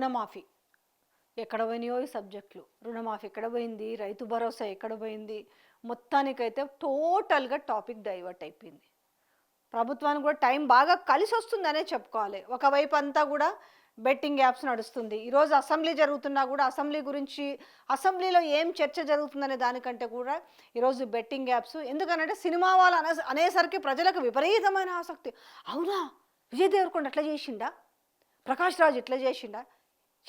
రుణమాఫీ. ఎక్కడ పోయినాయో ఈ సబ్జెక్టులు. రుణమాఫీ ఎక్కడ పోయింది? రైతు భరోసా ఎక్కడ పోయింది? మొత్తానికైతే టోటల్గా టాపిక్ డైవర్ట్ అయిపోయింది. ప్రభుత్వానికి కూడా టైం బాగా కలిసి వస్తుందనే చెప్పుకోవాలి. ఒకవైపు అంతా కూడా బెట్టింగ్ యాప్స్ నడుస్తుంది. ఈరోజు అసెంబ్లీ జరుగుతున్నా కూడా అసెంబ్లీ గురించి అసెంబ్లీలో ఏం చర్చ జరుగుతుందనే దానికంటే కూడా ఈరోజు బెట్టింగ్ యాప్స్ ఎందుకనంటే సినిమా వాళ్ళు అనే అనేసరికి ప్రజలకు విపరీతమైన ఆసక్తి. అవునా? విజయ్ దేవరకొండ ఎట్లా చేసిండా? ప్రకాష్ రాజ్ ఇట్లా చేసిండా?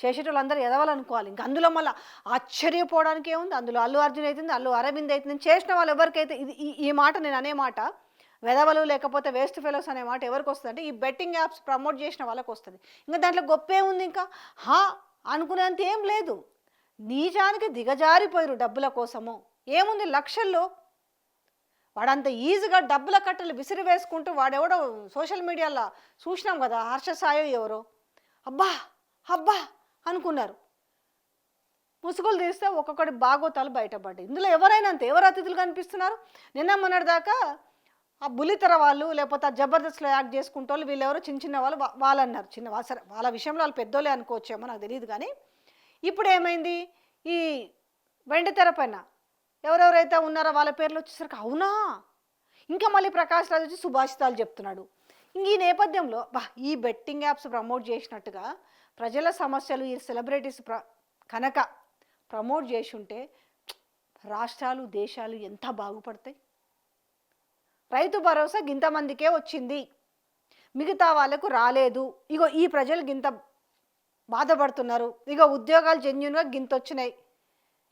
చేసేటోళ్ళందరూ ఎదవాలనుకోవాలి. ఇంకా అందులో మళ్ళీ ఆశ్చర్యపోవడానికి ఏముంది? అందులో అల్లు అర్జున్ అవుతుంది అల్లు అరవింద్ అవుతుంది చేసిన వాళ్ళు ఎవరికైతే ఇది ఈ- ఈ మాట నేను అనే మాట వెదవలు లేకపోతే వేస్ట్ ఫెలోస్ అనే మాట ఎవరికి వస్తుంది అంటే ఈ బెట్టింగ్ యాప్స్ ప్రమోట్ చేసిన వాళ్ళకి వస్తుంది. ఇంకా దాంట్లో గొప్పే ఉంది ఇంకా. హా అనుకునేంత ఏం లేదు. నీచానికి దిగజారిపోయారు డబ్బుల కోసము. ఏముంది లక్షల్లో? వాడంత ఈజీగా డబ్బుల కట్టలు విసిరి వేసుకుంటూ వాడెవడో సోషల్ మీడియాలో చూసినాం కదా హర్ష సాయో ఎవరో. అబ్బా అబ్బా! అనుకున్నారు. ముసుగులు తీస్తే ఒక్కొక్కటి బాగోతాలు బయటపడ్డాయి. ఇందులో ఎవరైనా అంతే ఎవరు అతిథులు కనిపిస్తున్నారు? నిన్న మొన్నటి దాకా ఆ బుల్లితెర వాళ్ళు లేకపోతే ఆ జబర్దస్త్లో యాక్ట్ చేసుకుంటే వాళ్ళు వీళ్ళెవరో చిన్న చిన్న వాళ్ళు వాళ్ళు అన్నారు చిన్న సరే వాళ్ళ విషయంలో వాళ్ళు పెద్దోళ్ళే అనుకోవచ్చేమో నాకు తెలియదు కానీ. ఇప్పుడు ఏమైంది? ఈ వెండితెర పైన ఎవరెవరైతే ఉన్నారో వాళ్ళ పేర్లు వచ్చేసరికి అవునా? ఇంకా మళ్ళీ ప్రకాష్ రాజ్ వచ్చి సుభాషితాలు చెప్తున్నాడు. ఇంక ఈ నేపథ్యంలో బా ఈ బెట్టింగ్ యాప్స్ ప్రమోట్ చేసినట్టుగా ప్రజల సమస్యలు ఈ సెలబ్రిటీస్ ప్ర కనుక ప్రమోట్ చేసి ఉంటే రాష్ట్రాలు దేశాలు ఎంత బాగుపడతాయి? రైతు భరోసా గింతమందికే వచ్చింది. మిగతా వాళ్ళకు రాలేదు. ఇగో ఈ ప్రజలు గింత బాధపడుతున్నారు. ఇగో ఉద్యోగాలు జెన్యున్గా గింత వచ్చినాయి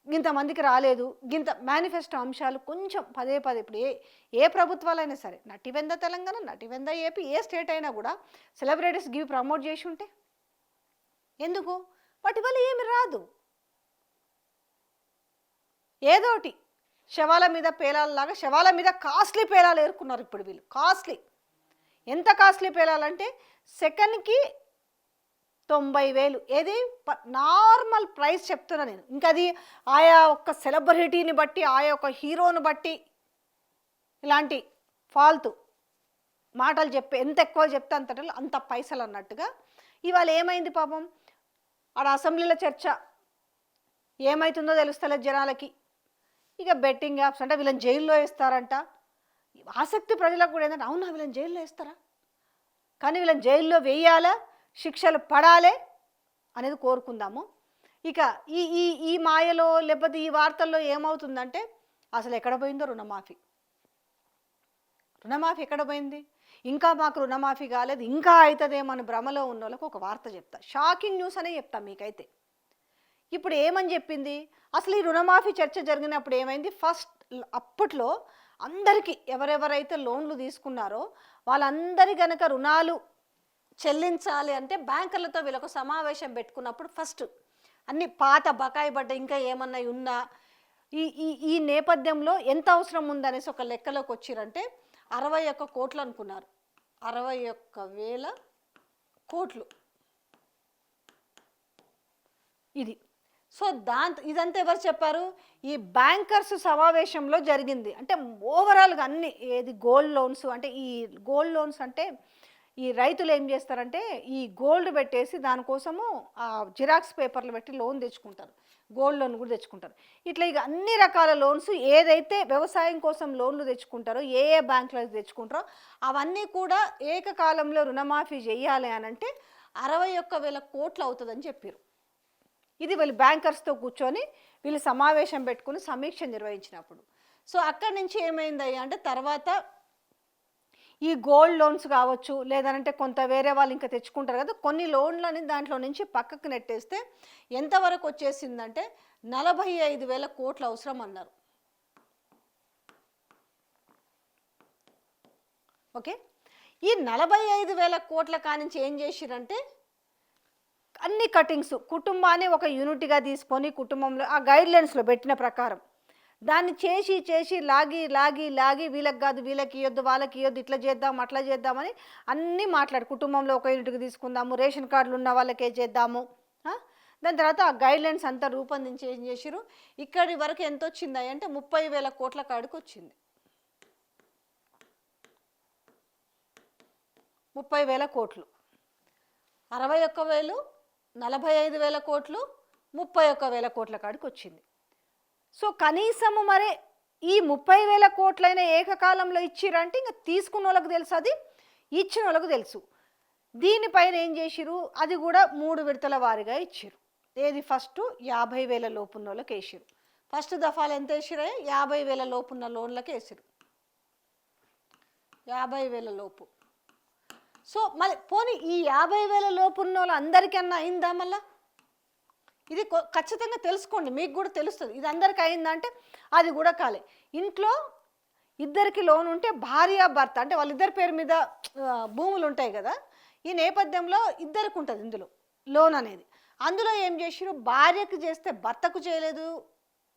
ఇంతమందికి రాలేదు. గింత మేనిఫెస్టో అంశాలు కొంచెం పదే పదే ఇప్పుడు ఏ ఏ ప్రభుత్వాలైనా సరే నటివెంద తెలంగాణ నటివెంద ఏపీ ఏ స్టేట్ అయినా కూడా సెలబ్రిటీస్ గివి ప్రమోట్ చేసి ఉంటే ఎందుకు? వాటి వల్ల ఏమి రాదు. ఏదోటి. శవాల మీద పేలాలలాగా శవాల మీద కాస్ట్లీ పేలాలు ఏరుకున్నారు ఇప్పుడు వీళ్ళు. కాస్ట్లీ. ఎంత కాస్ట్లీ పేలాలంటే సెకండ్కి తొంభై వేలు ఏది? ప- నార్మల్ ప్రైస్ చెప్తున్నా నేను. ఇంకా అది ఆయా ఒక్క సెలబ్రిటీని బట్టి ఆయా ఒక హీరోని బట్టి ఇలాంటి ఫాల్తు మాటలు చెప్పే ఎంత ఎక్కువ చెప్తే అంత అంత పైసలు అన్నట్టుగా ఇవాళ ఏమైంది పాపం? ఆడ అసెంబ్లీలో చర్చ. ఏమవుతుందో తెలుస్తలేదు జనాలకి. ఇక బెట్టింగ్ యాప్స్ అంటే వీళ్ళని జైల్లో వేస్తారంట. ఆసక్తి ప్రజలకు కూడా ఏంటంటే అవునా వీళ్ళని జైల్లో వేస్తారా? కానీ వీళ్ళని జైల్లో వేయాలా? శిక్షలు పడాలే? అనేది కోరుకుందాము. ఇక ఈ ఈ ఈ మాయలో లేకపోతే ఈ వార్తల్లో ఏమవుతుందంటే అసలు ఎక్కడ పోయిందో రుణమాఫీ. రుణమాఫీ ఎక్కడ పోయింది? ఇంకా మాకు రుణమాఫీ కాలేదు ఇంకా అవుతుందేమో భ్రమలో ఉన్న వాళ్ళకు ఒక వార్త చెప్తా. షాకింగ్ న్యూస్ అనే చెప్తా మీకైతే. ఇప్పుడు ఏమని చెప్పింది? అసలు ఈ రుణమాఫీ చర్చ జరిగినప్పుడు ఏమైంది? ఫస్ట్ అప్పట్లో అందరికీ ఎవరెవరైతే లోన్లు తీసుకున్నారో వాళ్ళందరి గనక రుణాలు చెల్లించాలి అంటే బ్యాంకర్లతో వీళ్ళకు సమావేశం పెట్టుకున్నప్పుడు ఫస్ట్ అన్ని పాత బకాయి పడ్డ ఇంకా ఏమన్నా ఉన్నా ఈ ఈ ఈ నేపథ్యంలో ఎంత అవసరం ఉందనేసి ఒక లెక్కలోకి వచ్చిరంటే అరవై ఒక్క కోట్లు అనుకున్నారు. అరవై ఒక్క వేల కోట్లు. ఇది. సో దాంతో ఇదంతా ఎవరు చెప్పారు? ఈ బ్యాంకర్స్ సమావేశంలో జరిగింది. అంటే ఓవరాల్గా అన్ని ఏది గోల్డ్ లోన్స్ అంటే ఈ గోల్డ్ లోన్స్ అంటే ఈ రైతులు ఏం చేస్తారంటే ఈ గోల్డ్ పెట్టేసి దానికోసము ఆ జిరాక్స్ పేపర్లు పెట్టి లోన్ తెచ్చుకుంటారు. గోల్డ్ లోన్ కూడా తెచ్చుకుంటారు. ఇట్లా ఇక అన్ని రకాల లోన్స్ ఏదైతే వ్యవసాయం కోసం లోన్లు తెచ్చుకుంటారో ఏ ఏ బ్యాంకులో తెచ్చుకుంటారో అవన్నీ కూడా ఏకకాలంలో రుణమాఫీ చేయాలి అని అంటే అరవై ఒక్క వేల కోట్లు అవుతుందని చెప్పారు ఇది వీళ్ళు బ్యాంకర్స్తో కూర్చొని వీళ్ళు సమావేశం పెట్టుకుని సమీక్ష నిర్వహించినప్పుడు. సో అక్కడి నుంచి ఏమైంది అంటే తర్వాత ఈ గోల్డ్ లోన్స్ కావచ్చు లేదంటే కొంత వేరే వాళ్ళు ఇంకా తెచ్చుకుంటారు కదా కొన్ని లోన్లని దాంట్లో నుంచి పక్కకు నెట్టేస్తే ఎంతవరకు వచ్చేసిందంటే నలభై ఐదు వేల కోట్లు అవసరం అన్నారు. ఓకే? ఈ నలభై ఐదు వేల కోట్ల కానించి ఏం చేసిరంటే అన్ని కటింగ్స్ కుటుంబాన్ని ఒక యూనిట్గా తీసుకొని కుటుంబంలో ఆ గైడ్ లైన్స్లో పెట్టిన ప్రకారం దాన్ని చేసి చేసి లాగి లాగి లాగి వీళ్ళకి కాదు వీళ్ళకి ఇవ్వద్దు వాళ్ళకి ఇవ్వద్దు ఇట్లా చేద్దాం అట్లా చేద్దామని అన్నీ మాట్లాడు. కుటుంబంలో ఒక యూనిట్కి తీసుకుందాము రేషన్ కార్డులు ఉన్న వాళ్ళకే చేద్దాము. దాని తర్వాత ఆ గైడ్ లైన్స్ అంతా రూపొందించి ఏం చేసిరు ఇక్కడి వరకు ఎంత వచ్చింది అంటే ముప్పై వేల కోట్ల కాడికి వచ్చింది. ముప్పై వేల కోట్లు. అరవై ఒక్క వేలు నలభై ఐదు వేల కోట్లు ముప్పై ఒక్క వేల కోట్ల కాడికి వచ్చింది. సో కనీసము మరి ఈ ముప్పై వేల కోట్లైన ఏకకాలంలో ఇచ్చిరంటే ఇంకా తీసుకున్న వాళ్ళకి తెలుసు అది ఇచ్చిన వాళ్ళకి తెలుసు దీనిపైన ఏం చేసిరు అది కూడా మూడు విడతల వారిగా ఇచ్చిరు ఏది ఫస్ట్? యాభై వేల లోపున్న వాళ్ళకి వేసిరు ఫస్ట్ దఫాలు ఎంత వేసిరే యాభై వేల లోపున్న లోన్లకు వేసిరు యాభై వేల లోపు. సో మరి పోనీ ఈ యాభై వేల లోపు ఉన్న వాళ్ళు అందరికన్నా అయిందా మళ్ళీ? ఇది కొ- ఖచ్చితంగా తెలుసుకోండి మీకు కూడా తెలుస్తుంది. ఇది అందరికి అయిందంటే అది కూడా కాలే. ఇంట్లో ఇద్దరికి లోన్ ఉంటే భార్య భర్త అంటే వాళ్ళిద్దరి పేరు మీద భూములు ఉంటాయి కదా ఈ నేపథ్యంలో ఇద్దరికి ఉంటుంది ఇందులో లోన్ అనేది. అందులో ఏం చేసిరు భార్యకు చేస్తే భర్తకు చేయలేదు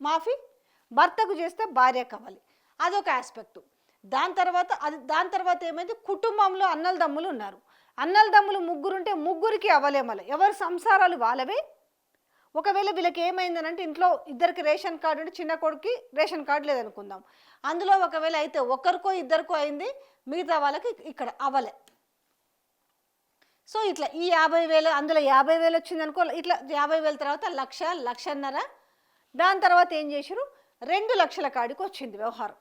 మాఫీ భర్తకు చేస్తే భార్య కావాలి. అదొక ఆస్పెక్టు. దాని తర్వాత అది దాని తర్వాత ఏమైంది? కుటుంబంలో అన్నల దమ్ములు ఉన్నారు. అన్నల దమ్ములు ముగ్గురు ఉంటే ముగ్గురికి అవ్వలేమలే. ఎవరి సంసారాలు వాళ్ళవే? ఒకవేళ వీళ్ళకి ఏమైందని అంటే ఇంట్లో ఇద్దరికి రేషన్ కార్డు ఉంటే చిన్న కొడుకు రేషన్ కార్డు లేదనుకుందాం. అందులో ఒకవేళ అయితే ఒకరికో ఇద్దరికో అయింది మిగతా వాళ్ళకి ఇక్కడ అవ్వలే. సో ఇట్లా ఈ యాభై వేలు అందులో యాభై వేలు వచ్చింది అనుకో ఇట్లా యాభై వేల తర్వాత లక్ష లక్షన్నర. దాని తర్వాత ఏం చేశారు రెండు లక్షల కాడికి వచ్చింది వ్యవహారం.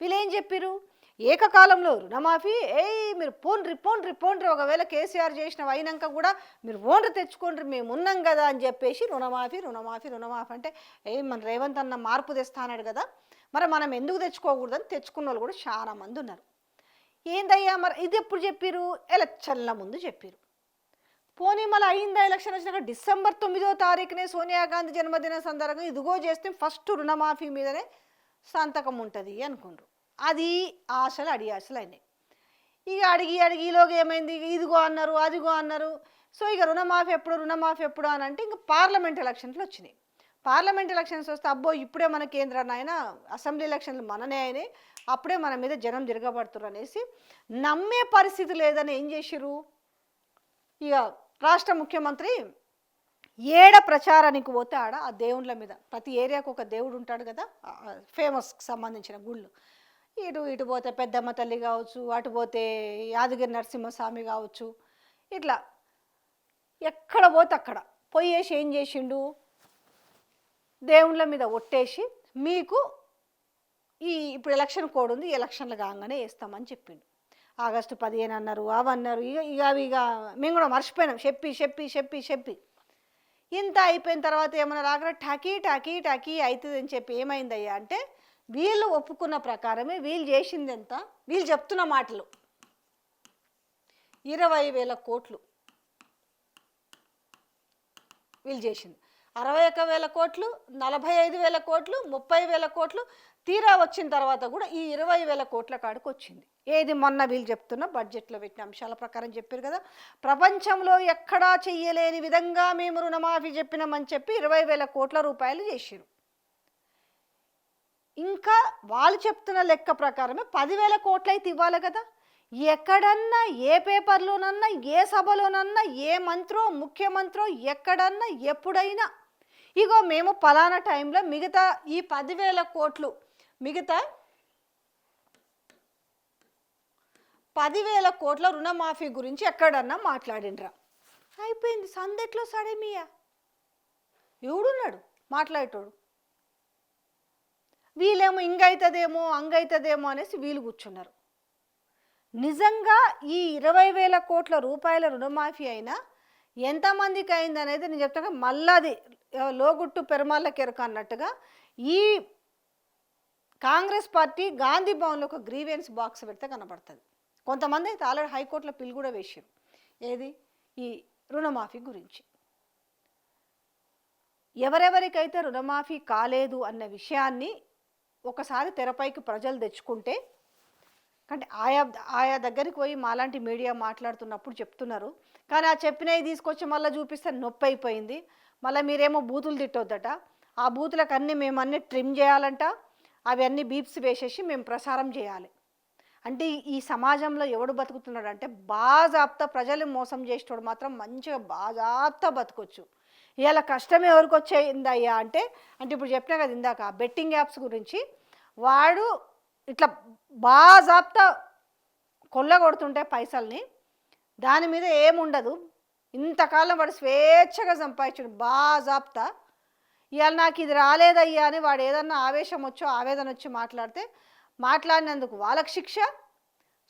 వీళ్ళు ఏం చెప్పారు ఏకకాలంలో రుణమాఫీ. ఏ మీరు పోండ్రి పోండ్రి పోండ్రి. ఒకవేళ కేసీఆర్ చేసిన అయినాక కూడా మీరు ఓన్రి తెచ్చుకోండి మేము ఉన్నాం కదా అని చెప్పేసి రుణమాఫీ రుణమాఫీ రుణమాఫీ అంటే ఏ మన రేవంత్ అన్న మార్పు తెస్తానాడు కదా. మరి మనం ఎందుకు తెచ్చుకోకూడదని తెచ్చుకున్న వాళ్ళు కూడా చాలా మంది ఉన్నారు. ఏందయ్యా మరి? ఇది ఎప్పుడు చెప్పారు ఎలక్షన్ల ముందు చెప్పారు పోనీ మళ్ళీ అయిందా ఎలక్షన్ వచ్చినాక? డిసెంబర్ తొమ్మిదో తారీఖునే సోనియా గాంధీ జన్మదిన సందర్భంగా ఇదిగో చేస్తే ఫస్ట్ రుణమాఫీ మీదనే సంతకం ఉంటుంది అనుకుండ్రు. అది ఆశలు అడి ఆశలు అయినాయి. ఇక అడిగి అడిగి ఈలోగా ఏమైంది? ఇదిగో అన్నారు అదిగో అన్నారు. సో ఇక రుణమాఫీ ఎప్పుడు రుణమాఫీ ఎప్పుడు అని అంటే ఇంకా పార్లమెంట్ ఎలక్షన్లు వచ్చినాయి. పార్లమెంట్ ఎలక్షన్స్ వస్తే అబ్బో ఇప్పుడే మన కేంద్ర నాయన అసెంబ్లీ ఎలక్షన్లు మననే అయినాయి. అప్పుడే మన మీద జనం జరగబడుతురు అనేసి నమ్మే పరిస్థితి లేదని ఏం చేసిరు ఇక రాష్ట్ర ముఖ్యమంత్రి ఏడ ప్రచారానికి పోతే ఆడ ఆ దేవుళ్ళ మీద. ప్రతి ఏరియాకు ఒక దేవుడు ఉంటాడు కదా ఫేమస్కి సంబంధించిన గుళ్ళు. ఇటు ఇటు పోతే పెద్దమ్మ తల్లి కావచ్చు అటు పోతే యాదగిరి నరసింహస్వామి కావచ్చు ఇట్లా. ఎక్కడ పోతే అక్కడ. పోయేసి ఏం చేసిండు? దేవుళ్ళ మీద ఒట్టేసి మీకు ఈ ఇప్పుడు ఎలక్షన్ కోడ్ ఉంది ఎలక్షన్లు కాగానే వేస్తామని చెప్పిండు. ఆగస్టు పదిహేను అన్నారు అవన్నారు ఇక ఇక అవి ఇక మేము కూడా మర్చిపోయినాం. చెప్పి చెప్పి చెప్పి చెప్పి. ఇంత అయిపోయిన తర్వాత ఏమన్నా రాక టాకీ టాకీ టాకీ అవుతుంది అని చెప్పి ఏమైందయ్యా అంటే వీళ్ళు ఒప్పుకున్న ప్రకారమే వీళ్ళు చేసింది ఎంత వీళ్ళు చెప్తున్న మాటలు. ఇరవై వేల కోట్లు వీళ్ళు చేసింది. అరవై ఒక వేల కోట్లు నలభై ఐదు వేల కోట్లు ముప్పై వేల కోట్లు తీరా వచ్చిన తర్వాత కూడా ఈ ఇరవై వేల కోట్ల కాడికి వచ్చింది. ఏది మొన్న వీళ్ళు చెప్తున్న బడ్జెట్లో పెట్టిన అంశాల ప్రకారం చెప్పారు కదా. ప్రపంచంలో ఎక్కడా చెయ్యలేని విధంగా మేము రుణమాఫీ చెప్పినామని చెప్పి ఇరవై వేల కోట్ల రూపాయలు చేసిరు ఇంకా వాళ్ళు చెప్తున్న లెక్క ప్రకారమే పదివేల కోట్లు అయితే ఇవ్వాలి కదా. ఎక్కడన్నా ఏ పేపర్లోనన్నా ఏ సభలోనన్నా ఏ మంత్రో ముఖ్యమంత్రో ఎక్కడన్నా ఎప్పుడైనా. ఇగో మేము పలానా టైంలో మిగతా ఈ పదివేల కోట్లు మిగతా పదివేల కోట్ల రుణమాఫీ గురించి ఎక్కడన్నా మాట్లాడిండ్రా. అయిపోయింది సందెట్లో సడేమియా? ఎవడున్నాడు మాట్లాడేటోడు? వీళ్ళేమో ఇంగైతుందేమో అంగైతుందేమో అనేసి వీళ్ళు కూర్చున్నారు. నిజంగా ఈ ఇరవై వేల కోట్ల రూపాయల రుణమాఫీ అయినా ఎంతమందికి అయింది అనేది నేను చెప్తాను. మళ్ళాది లోగుట్టు పెరుమాళ్ళ కెరక అన్నట్టుగా ఈ కాంగ్రెస్ పార్టీ గాంధీ భవన్లో ఒక గ్రీవెన్స్ బాక్స్ పెడితే కనపడుతుంది. కొంతమంది అయితే ఆల్రెడీ హైకోర్టులో పిల్లు కూడా వేసారు ఏది? ఈ రుణమాఫీ గురించి. ఎవరెవరికైతే రుణమాఫీ కాలేదు అన్న విషయాన్ని ఒకసారి తెరపైకి ప్రజలు తెచ్చుకుంటే అంటే ఆయా ఆయా దగ్గరికి పోయి మాలాంటి మీడియా మాట్లాడుతున్నప్పుడు చెప్తున్నారు. కానీ ఆ చెప్పినవి తీసుకొచ్చి మళ్ళీ చూపిస్తే నొప్పి అయిపోయింది మళ్ళీ మీరేమో బూతులు తిట్టొద్దట. ఆ బూతులకు అన్నీ మేము అన్నీ ట్రిమ్ చేయాలంట. అవి అన్నీ బీప్స్ వేసేసి మేము ప్రసారం చేయాలి. అంటే ఈ- సమాజంలో ఎవడు బతుకుతున్నాడు అంటే బాజాప్తా ప్రజలు మోసం చేసేటోడు మాత్రం మంచిగా బాజాప్త బతకొచ్చు. ఇవాళ కష్టం ఎవరికి వచ్చేయిందయ్యా అంటే అంటే ఇప్పుడు చెప్పినా కదా ఇందాక బెట్టింగ్ యాప్స్ గురించి వాడు ఇట్లా బాజాప్తా కొల్లగొడుతుంటే పైసల్ని దాని మీద ఏముండదు. ఇంతకాలం వాడు స్వేచ్ఛగా సంపాదించాడు బాజాప్తా ఇవాళ నాకు ఇది రాలేదయ్యా అని వాడు ఏదన్నా ఆవేశం వచ్చో ఆవేదన వచ్చి మాట్లాడితే మాట్లాడినందుకు వాళ్ళకి శిక్ష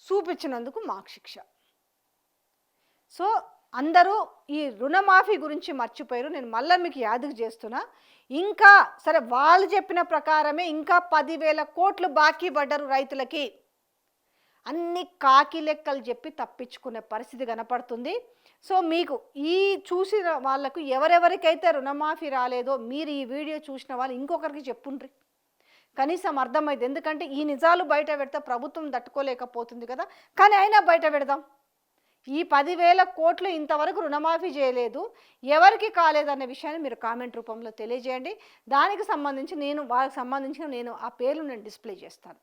చూపించినందుకు మాకు శిక్ష. సో అందరూ ఈ రుణమాఫీ గురించి మర్చిపోయారు నేను మళ్ళీ మీకు యాదకు చేస్తున్నా. ఇంకా సరే వాళ్ళు చెప్పిన ప్రకారమే ఇంకా పదివేల కోట్లు బాకీ పడ్డారు రైతులకి. అన్ని కాకి లెక్కలు చెప్పి తప్పించుకునే పరిస్థితి కనపడుతుంది. సో మీకు ఈ చూసిన వాళ్ళకు ఎవరెవరికైతే రుణమాఫీ రాలేదో మీరు ఈ వీడియో చూసిన వాళ్ళు ఇంకొకరికి చెప్పుండ్రి. కనీసం అర్థమైంది. ఎందుకంటే ఈ నిజాలు బయట పెడితే ప్రభుత్వం తట్టుకోలేకపోతుంది కదా. కానీ అయినా బయట పెడదాం. ఈ పదివేల కోట్లు ఇంతవరకు రుణమాఫీ చేయలేదు. ఎవరికి కాలేదన్న విషయాన్ని మీరు కామెంట్ రూపంలో తెలియజేయండి. దానికి సంబంధించి నేను వాళ్ళకి సంబంధించిన నేను ఆ పేర్లు నేను డిస్ప్లే చేస్తాను.